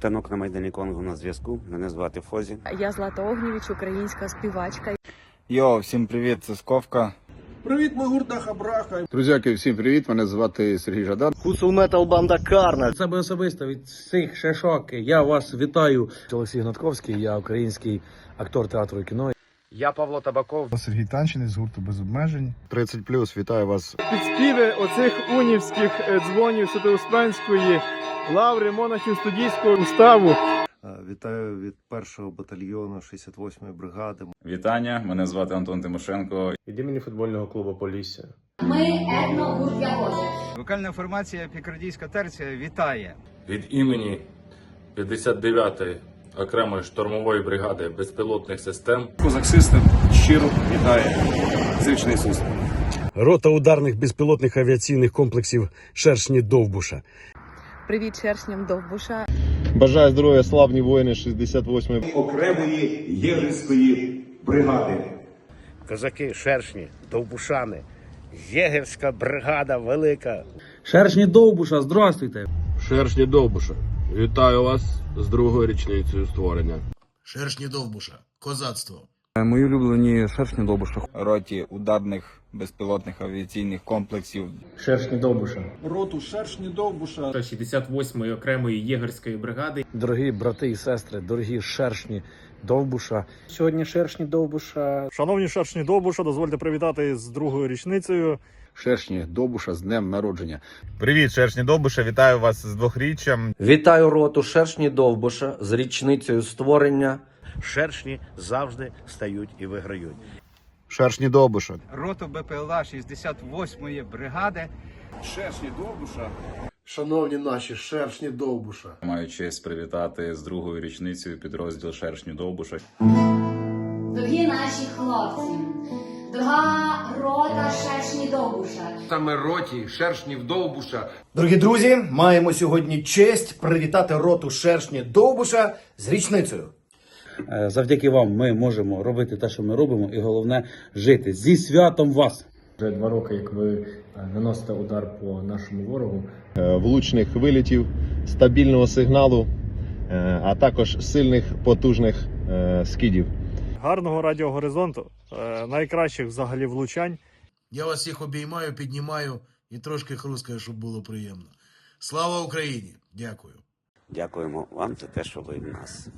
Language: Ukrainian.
Танок на Майдані Конго на зв'язку. Мене звати Фозі. Я Злата Огнєвіч, українська співачка. Йо, всім привіт, це Сковка. Привіт, ми гурта Хабраха. Друзяки, всім привіт! Мене звати Сергій Жадан. Хусл Метал Банда Карна. себе особисто від всіх шишок. Я вас вітаю. Олексій Гнатковський, я український актор театру і кіно. Я Павло Табаков. Сергій Танчинець з гурту без обмежень. 30 вітаю вас. Підспіви оцих унівських е, дзвонів Святоуспенської лаври монахів студійського уставу. Вітаю від першого батальйону 68-ї бригади. Вітання, мене звати Антон Тимошенко. Від імені футбольного клубу Полісся. Ми етногурт Ягоза. Вокальна формація Пікардійська терція вітає. Від імені 59-ї окремої штурмової бригади безпілотних систем Козак Систем щиро вітає зичний суст. Рота ударних безпілотних авіаційних комплексів Шершні Довбуша. Привіт чершням Довбуша. Бажаю здоров'я, славні воїни 68-ї. Окремої єгерської бригади. Козаки, шершні, довбушани. Єгерська бригада велика. Шершні Довбуша, здравствуйте. Шершні Довбуша. Вітаю вас з другою річницею створення. Шершні Довбуша. Козацтво. Мої улюблені шершні Довбуша. Роті ударних безпілотних авіаційних комплексів. Шершні Довбуша. Роту Шершні Довбуша. 68-ї окремої єгерської бригади. Дорогі брати і сестри, дорогі шершні Довбуша. Сьогодні шершні Довбуша. Шановні шершні Довбуша, дозвольте привітати з другою річницею. Шершні Довбуша з днем народження. Привіт, шершні Довбуша, вітаю вас з двохріччям. Вітаю роту Шершні Довбуша з річницею створення. Шершні завжди стають і виграють. Шершні Довбуша. Роту БПЛА 68-ї бригади. Шершні Довбуша. Шановні наші шершні Довбуша. маю честь привітати з другою річницею підрозділ Шершню Довбуша. Дорогі наші хлопці, дорога рота шершні Довбуша. Саме роті шершнів Довбуша. Дорогі друзі, маємо сьогодні честь привітати роту Шершні Довбуша з річницею. Е, Завдяки вам ми можемо робити те, що ми робимо, і головне жити. Зі святом вас! Вже два роки, як ви наносите удар по нашому ворогу. Влучних вилітів, стабільного сигналу, а також сильних потужних скидів. Гарного радіогоризонту, найкращих взагалі влучань. Я вас всіх обіймаю, піднімаю і трошки хрускаю, щоб було приємно. Слава Україні! Дякую. Дякуємо вам за те, що ви в нас.